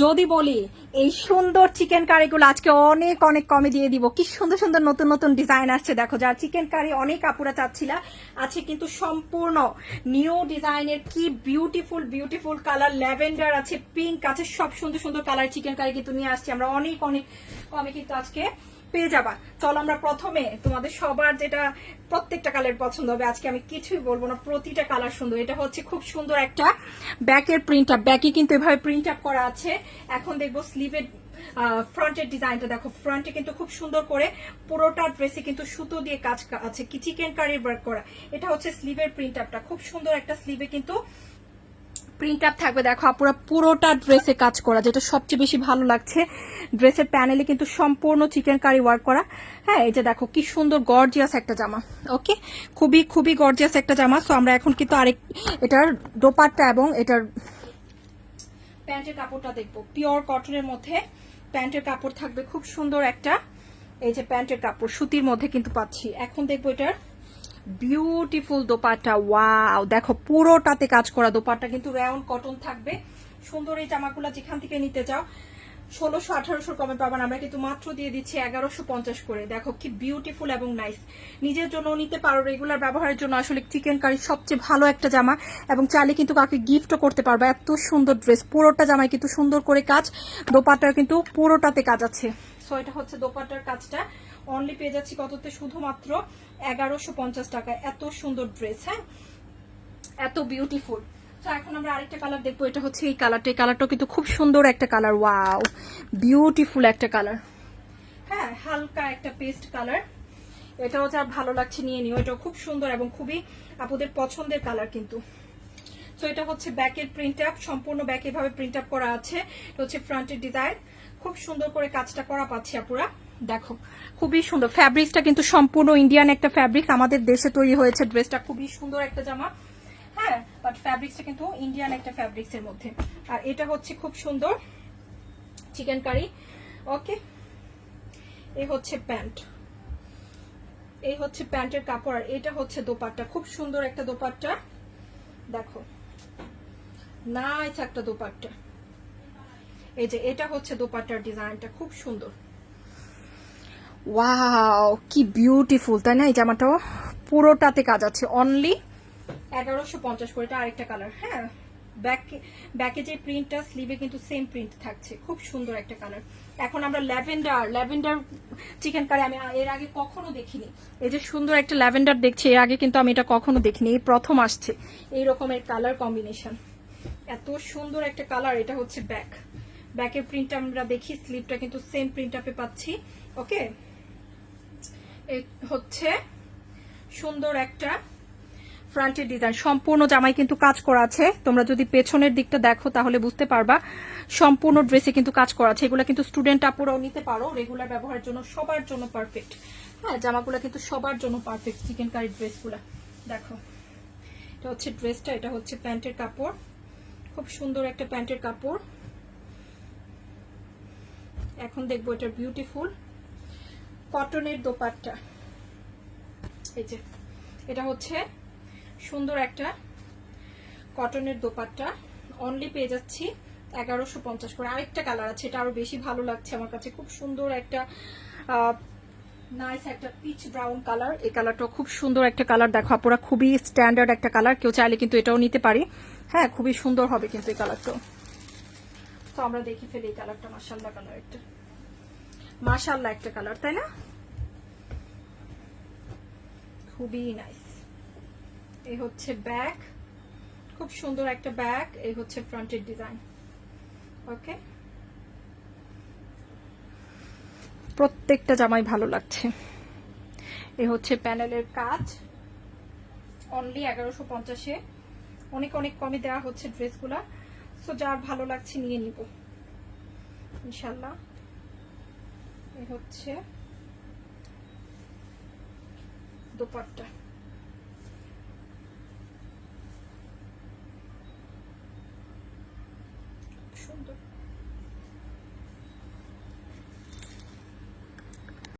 যদি বলি, এই সুন্দর চিকেন কারিগুলো আজকে অনেক অনেক কমে দিয়ে দিব। কি সুন্দর সুন্দর নতুন নতুন ডিজাইন আসছে। দেখো যা চিকেন কারি অনেক আপুরা চাচ্ছিল আছে কিন্তু সম্পূর্ণ নিউ ডিজাইনের কি বিউটিফুল বিউটিফুল কালার ল্যাভেন্ডার আছে পিঙ্ক আছে, সব সুন্দর সুন্দর কালার চিকেন কারি কিন্তু নিয়ে আসছি। আমরা অনেক অনেক কমে কিন্তু আজকে পেয়ে যাবা। চলো আমরা প্রথমে তোমাদের সবার যেটা প্রত্যেকটা কালার পছন্দ হবে, আজকে আমি কিছুই বলব না, প্রতিটা কালার সুন্দর। এটা হচ্ছে খুব সুন্দর একটা ব্যাকের প্রিন্ট আপ ব্যাকে কিন্তু এভাবে প্রিন্ট আপ করা আছে। এখন দেখব স্লিভের ফ্রন্টের ডিজাইনটা দেখো। ফ্রন্টে কিন্তু খুব সুন্দর করে পুরোটা ড্রেসে কিন্তু সুতো দিয়ে কাজ আছে, কি চিকেন কারির ওয়ার্ক করা। এটা হচ্ছে স্লিভের প্রিন্ট আপটা খুব সুন্দর একটা স্লিভে কিন্তু প্রিন্ট আপ থাকবে, দেখো আপুরা পুরোটা ড্রেসে কাজ করা, যেটা সবচেয়ে বেশি ভালো লাগছে। ড্রেসের প্যানেলে কিন্তু সম্পূর্ণ চিকেন কারি ওয়ার্ক করা। হ্যাঁ এই যে দেখো কি সুন্দর গর্জিয়াস একটা জামা ওকে খুবই খুবই গর্জিয়াস একটা জামা। সো আমরা এখন কিন্তু আরেক, এটার দোপাট্টা এবং এটার প্যান্টের কাপড়টা দেখব। পিওর কটনের মধ্যে প্যান্টের কাপড় থাকবে, খুব সুন্দর একটা, এই যে প্যান্টের কাপড়, সুতির মধ্যে কিন্তু পাচ্ছি। এখন দেখব এটার বিউটিফুল দোপাট্টা ওয়াও দেখো পুরোটাতে কাজ করা দোপাট্টা, কিন্তু রাউন্ড কটন থাকবে। সুন্দর এই জামাগুলো যেখান থেকে নিতে চাও, ষোলোশো আঠারোশো কমে পাবেন আমরা কিন্তু মাত্র দিয়ে দিচ্ছি এগারোশো পঞ্চাশ করে। দেখো কি বিউটিফুল এবং নাইস নিজের জন্য নিতে পারো রেগুলার ব্যবহারের জন্য। আসলে চিকেন কারি সবচেয়ে ভালো একটা জামা। এবং চাইলে কিন্তু কাউকে গিফটও করতে পারবে। এত সুন্দর ড্রেস পুরোটা জামায় কিন্তু সুন্দর করে কাজ। দোপাট্টার কিন্তু পুরোটাতে কাজ আছে। সো এটা হচ্ছে দোপাট্টার কাজটা। অনলি পেয়ে যাচ্ছি কততে? শুধুমাত্র এগারোশো পঞ্চাশ টাকা। এত সুন্দর ড্রেস হ্যাঁ? এত বিউটিফুল তো এখন আমরা আরেকটা কালার দেখব। এটা হচ্ছে এই কালারটা এই কালারটাও কিন্তু খুব সুন্দর একটা কালার ওয়াও বিউটিফুল একটা কালার হ্যাঁ হালকা একটা পেস্ট কালার এটাও যা ভালো লাগছে নিয়ে নিও। এটাও খুব সুন্দর এবং খুবই আপুদের পছন্দের কালার কিন্তু। তো এটা হচ্ছে ব্যাকের প্রিন্ট আপ সম্পূর্ণ ব্যাক এভাবে প্রিন্ট আপ করা আছে। এটা হচ্ছে ফ্রন্টের ডিজাইন খুব সুন্দর করে কাজটা করা পাচ্ছি আপুরা। দেখো, খুবই সুন্দর। ফ্যাব্রিক্সটা কিন্তু সম্পূর্ণ ইন্ডিয়ান একটা ফ্যাব্রিক্স আমাদের দেশে তৈরি হয়েছে ড্রেসটা খুবই সুন্দর একটা জামা। হ্যাঁ বাট ফ্যাব্রিক্সটা কিন্তু ইন্ডিয়ান একটা ফ্যাব্রিক্স এর মধ্যে। আর এটা হচ্ছে খুব সুন্দর চিকেন কারি ওকে এই হচ্ছে প্যান্ট এই হচ্ছে প্যান্টের কাপড়। আর এটা হচ্ছে দোপাট্টা। খুব সুন্দর একটা দোপাট্টা। দেখো। নাইস একটা দোপাট্টা। এই যে, এটা হচ্ছে দোপাট্টার ডিজাইনটা। খুব সুন্দর। ওয়াও কি বিউটিফুল তাই না? এই জামাটাও পুরোটাতে কাজ আছে। অনলি এগারোশো পঞ্চাশ করে। এটা আরেকটা কালার হ্যাঁ? ব্যাক ব্যাকে যে প্রিন্টটা স্লিভে কিন্তু সেম প্রিন্ট থাকছে। খুব সুন্দর একটা কালার এখন আমরা ল্যাভেন্ডার ল্যাভেন্ডার চিকেন কারি আমি এর আগে কখনো দেখিনি। এই যে সুন্দর একটা ল্যাভেন্ডার দেখছি, এর আগে কিন্তু আমি এটা কখনো দেখিনি। এই প্রথম আসছে। এই রকমের কালার কম্বিনেশন এত সুন্দর একটা কালার এটা হচ্ছে ব্যাক ব্যাকের প্রিন্ট আমরা দেখি স্লিভটা কিন্তু সেম প্রিন্ট আপে পাচ্ছি। ওকে হচ্ছে সুন্দর একটা ফ্রন্টের ডিজাইন সম্পূর্ণ জামাই কিন্তু কাজ করা আছে। তোমরা যদি পেছনের দিকটা দেখো তাহলে বুঝতে পারবা। সম্পূর্ণ ড্রেসে কিন্তু কাজ করা আছে। এগুলো কিন্তু স্টুডেন্ট আপুরাও নিতে পারো। রেগুলার ব্যবহারের জন্য সবার জন্য পারফেক্ট হ্যাঁ জামাগুলো কিন্তু সবার জন্য পারফেক্ট চিকেন কারি ড্রেসগুলো দেখো। এটা হচ্ছে ড্রেসটা এটা হচ্ছে প্যান্টের কাপড়। খুব সুন্দর একটা প্যান্টের কাপড়। এখন দেখব এটা বিউটিফুল কটনের দোপাট্টা। এই যে, এটা হচ্ছে সুন্দর একটা কটনের দোপাট্টা। অনলি পেয়ে যাচ্ছি এগারোশো পঞ্চাশ করে। আরেকটা কালার আছে, এটা আরও বেশি ভালো লাগছে আমার কাছে। খুব সুন্দর একটা নাইস একটা পিচ ব্রাউন কালার এই কালারটাও খুব সুন্দর একটা কালার দেখো আপনারা খুবই স্ট্যান্ডার্ড একটা কালার কেউ চাইলে কিন্তু এটাও নিতে পারি। হ্যাঁ খুবই সুন্দর হবে কিন্তু এই কালারটাও তো আমরা দেখি ফেলি এই কালারটা মার্শাল্লাহ কালার একটা মার্শাল্লাহ একটা কালার, তাই না? খুবই নাইস এই হচ্ছে ব্যাক খুব সুন্দর একটা ব্যাক এই হচ্ছে ফ্রন্টের ডিজাইন ওকে প্রত্যেকটা জামাই ভালো লাগছে। এ হচ্ছে প্যানেলের কাজ অনলি এগারোশো পঞ্চাশে। অনেক অনেক কমে দেওয়া হচ্ছে ড্রেসগুলা সো যার ভালো লাগছে নিয়ে নিব। ইনশাল্লাহ এ হচ্ছে দোপাট্টা। সুন্দর।